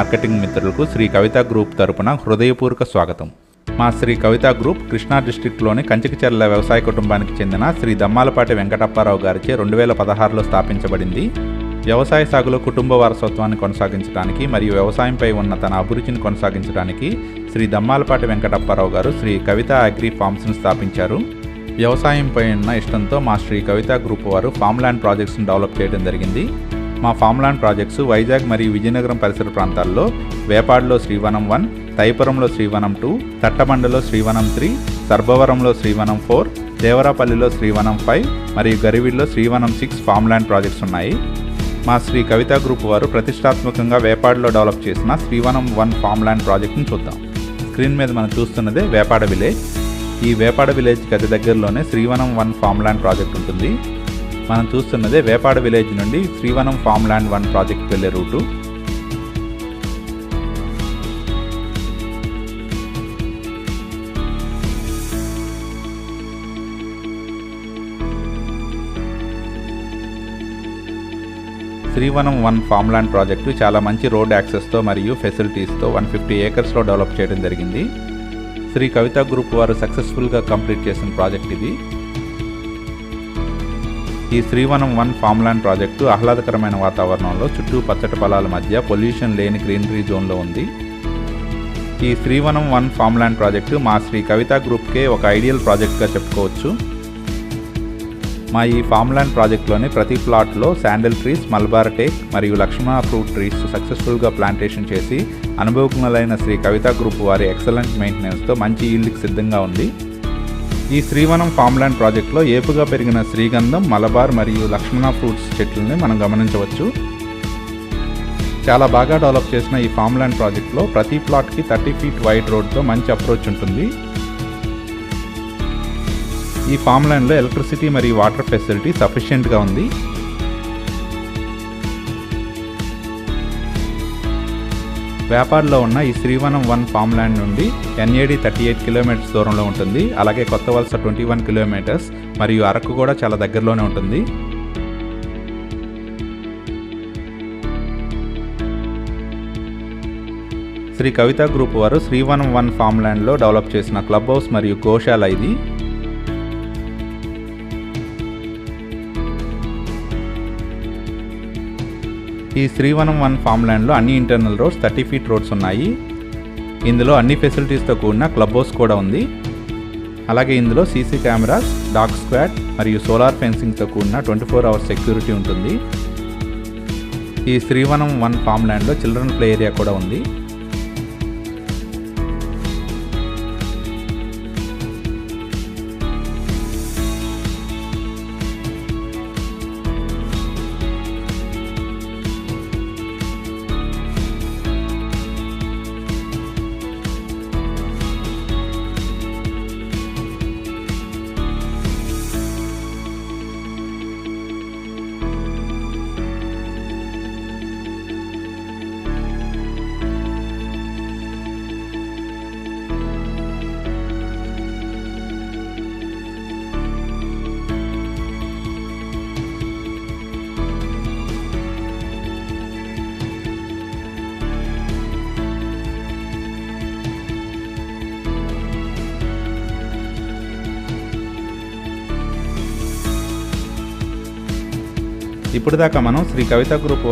Marketing మిత్రులకు Shri Kavitha group తరపున హృదయపూర్వక స్వాగతం. మా శ్రీ కవిత గ్రూప్ కృష్ణా డిస్టిక్లోని కంచికచెర్ల వ్యవసాయ కుటుంబానికి చెందిన శ్రీ దమ్మాలపాటి వెంకటప్పారావు గారిచే రెండు వేల పదహారులో స్థాపించబడింది. వ్యవసాయ సాగులో కుటుంబ వారసత్వాన్ని కొనసాగించడానికి మరియు వ్యవసాయంపై ఉన్న తన అభిరుచిని కొనసాగించడానికి శ్రీ దమ్మాలపాటి వెంకటప్పారావు గారు శ్రీ కవిత అగ్రి ఫార్మ్స్ను స్థాపించారు. వ్యవసాయంపై ఉన్న ఇష్టంతో మా శ్రీ కవిత గ్రూప్ వారు ఫామ్ ల్యాండ్ ప్రాజెక్ట్స్ని డెవలప్ చేయడం జరిగింది. మా ఫామ్ ల్యాండ్ ప్రాజెక్ట్స్ వైజాగ్ మరియు విజయనగరం పరిసర ప్రాంతాల్లో వేపాడులో శ్రీవనం వన్ తైపురంలో శ్రీవనం టూ తట్టబండలో శ్రీవనం త్రీ సర్భవరంలో శ్రీవనం ఫోర్ దేవరాపల్లిలో శ్రీవనం ఫైవ్ మరియు గరివిల్లో Srivanam six farm land projects ఉన్నాయి. మా శ్రీ కవితా గ్రూప్ వారు ప్రతిష్టాత్మకంగా వేపాడులో డెవలప్ చేసిన శ్రీవనం వన్ ఫామ్ ల్యాండ్ ప్రాజెక్ట్ని చూద్దాం. స్క్రీన్ మీద మనం చూస్తున్నదే వేపాడ విలేజ్. ఈ వేపాడ విలేజ్కి అతి దగ్గరలోనే Srivanam one farm land project ఉంటుంది. మనం చూస్తున్నదే వేపాడ విలేజ్ నుండి Srivanam farm land one project వెళ్ళే route. Srivanam one farm land project చాలా మంచి రోడ్ యాక్సెస్తో మరియు ఫెసిలిటీస్తో వన్ ఫిఫ్టీ ఏకర్స్లో డెవలప్ చేయడం జరిగింది. శ్రీ కవిత గ్రూప్ వారు సక్సెస్ఫుల్గా కంప్లీట్ చేసిన ప్రాజెక్ట్ ఇది. ఈ Srivanam one farm land project ఆహ్లాదకరమైన వాతావరణంలో చుట్టూ పచ్చటి పొలాల మధ్య పొల్యూషన్ లేని గ్రీనరీ జోన్లో ఉంది. ఈ Srivanam one farm land project మా శ్రీ కవిత గ్రూప్కే ఒక ఐడియల్ ప్రాజెక్ట్గా చెప్పుకోవచ్చు. మా ఈ ఫామ్ ల్యాండ్ ప్రాజెక్ట్లోని ప్రతి ప్లాట్లో శాండిల్ ట్రీస్ మల్బార్ టేక్ మరియు లక్ష్మణ ఫ్రూట్ ట్రీస్ సక్సెస్ఫుల్గా ప్లాంటేషన్ చేసి అనుభవజ్ఞులైన శ్రీ కవిత గ్రూప్ వారి ఎక్సలెంట్ మెయింటెనెన్స్తో మంచి ఈల్డ్కి సిద్ధంగా ఉంది. ఈ శ్రీవనం ఫామ్ ల్యాండ్ ప్రాజెక్ట్లో ఏపుగా పెరిగిన శ్రీగంధం మలబార్ మరియు లక్ష్మణ ఫ్రూట్స్ చెట్లని మనం గమనించవచ్చు. చాలా బాగా డెవలప్ చేసిన ఈ ఫామ్ ల్యాండ్ ప్రాజెక్ట్లో ప్రతి ప్లాట్కి థర్టీ ఫీట్ వైడ్ రోడ్తో మంచి అప్రోచ్ ఉంటుంది. ఈ ఫామ్ ల్యాండ్లో ఎలక్ట్రిసిటీ మరియు వాటర్ ఫెసిలిటీ సఫిషియెంట్గా ఉంది. వ్యాపార్లో ఉన్న ఈ శ్రీవనం వన్ ఫామ్ ల్యాండ్ నుండి ఎన్ఏడి థర్టీ ఎయిట్ కిలోమీటర్స్ దూరంలో ఉంటుంది. అలాగే కొత్త వలస ట్వంటీ వన్ కిలోమీటర్స్ మరియు అరకు కూడా చాలా దగ్గరలోనే ఉంటుంది. శ్రీ కవిత గ్రూప్ వారు శ్రీవనం వన్ ఫామ్ ల్యాండ్లో డెవలప్ చేసిన క్లబ్ హౌస్ మరియు గోశాల ఇది. ఈ శ్రీవనం వన్ ఫామ్ ల్యాండ్లో అన్ని internal roads thirty feet roads ఉన్నాయి. ఇందులో అన్ని ఫెసిలిటీస్తో కూడిన క్లబ్ హౌస్ కూడా ఉంది. అలాగే ఇందులో సీసీ కెమెరాస్ డాగ్ స్క్వాడ్ మరియు సోలార్ ఫెన్సింగ్తో కూడిన ట్వంటీ ఫోర్ అవర్స్ సెక్యూరిటీ ఉంటుంది. ఈ శ్రీవనం వన్ ఫామ్ ల్యాండ్లో చిల్డ్రన్ ప్లే ఏరియా కూడా ఉంది. ఇప్పుడు దాకా మనం శ్రీ కవిత గ్రూప్